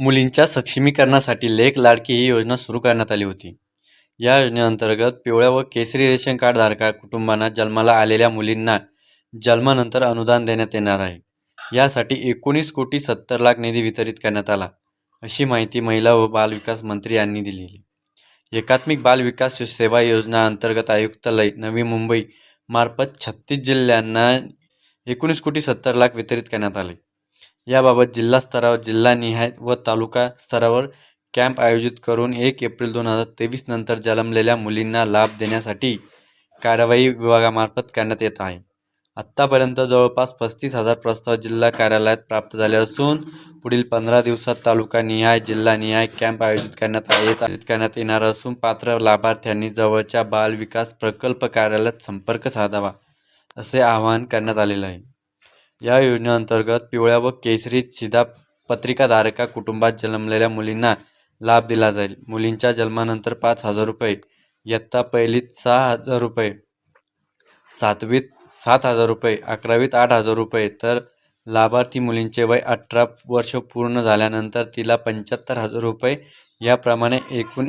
मुलींच्या सक्षमीकरणासाठी लेक लाडकी ही योजना सुरू करण्यात आली होती. या योजनेअंतर्गत पिवळ्या व केसरी रेशन कार्ड धारका कुटुंबांना जन्माला आलेल्या मुलींना जन्मानंतर अनुदान देण्यात येणार आहे. यासाठी एकोणीस कोटी सत्तर लाख निधी वितरित करण्यात आला अशी माहिती महिला व बालविकास मंत्री यांनी दिलेली. एकात्मिक बाल विकास सेवा योजना अंतर्गत आयुक्तालय नवी मुंबई मार्फत छत्तीस जिल्ह्यांना एकोणीस कोटी सत्तर लाख वितरित करण्यात आले. याबाबत जिल्हा स्तरावर जिल्हानिहाय व तालुका स्तरावर कॅम्प आयोजित करून एक एप्रिल दोन हजार तेवीस नंतर जन्मलेल्या मुलींना लाभ देण्यासाठी कार्यवाही विभागामार्फत करण्यात येत आहे. आत्तापर्यंत जवळपास पस्तीस हजार प्रस्ताव जिल्हा कार्यालयात प्राप्त झाले असून पुढील पंधरा दिवसात तालुकानिहाय जिल्हानिहाय कॅम्प आयोजित करण्यात येत आयोजित करण्यात येणार असून पात्र लाभार्थ्यांनी जवळच्या बाल विकास प्रकल्प कार्यालयात संपर्क साधावा असे आवाहन करण्यात आलेलं आहे. या योजनेअंतर्गत पिवळ्या व केसरी शिधापत्रिकाधारका कुटुंबात जन्मलेल्या मुलींना लाभ दिला जाईल. मुलींच्या जन्मानंतर पाच हजार रुपये इयत्ता पहिलीत सहा हजार रुपये सातवीत सात हजार रुपये अकरावीत आठ हजार रुपये. तर लाभार्थी मुलींचे वय अठरा वर्ष पूर्ण झाल्यानंतर तिला पंच्याहत्तर हजार रुपये याप्रमाणे एकूण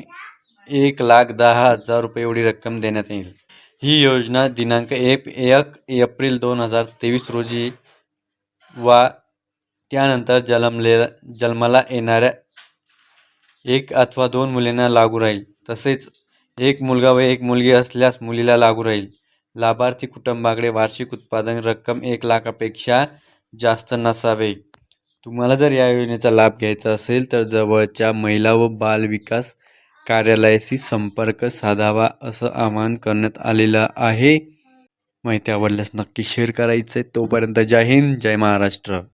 एक लाख दहा हजार रुपये एवढी रक्कम देण्यात येईल. ही योजना दिनांक एक एक एप्रिल दोन हजार तेवीस रोजी वा त्यानंतर जन्मले जन्माला येणाऱ्या एक अथवा दोन मुलींना लागू राहील. तसेच एक मुलगा व एक मुलगी असल्यास मुलीला लागू राहील. लाभार्थी कुटुंबाकडे वार्षिक उत्पादन रक्कम एक लाखापेक्षा जास्त नसावे. तुम्हाला जर या योजनेचा लाभ घ्यायचा असेल तर जवळच्या महिला व बाल विकास कार्यालयाशी संपर्क साधावा असं आवाहन करण्यात आलेलं आहे. माहिती आवडल्यास नक्की शेअर करायचं आहे तोपर्यंत जय हिंद जय महाराष्ट्र.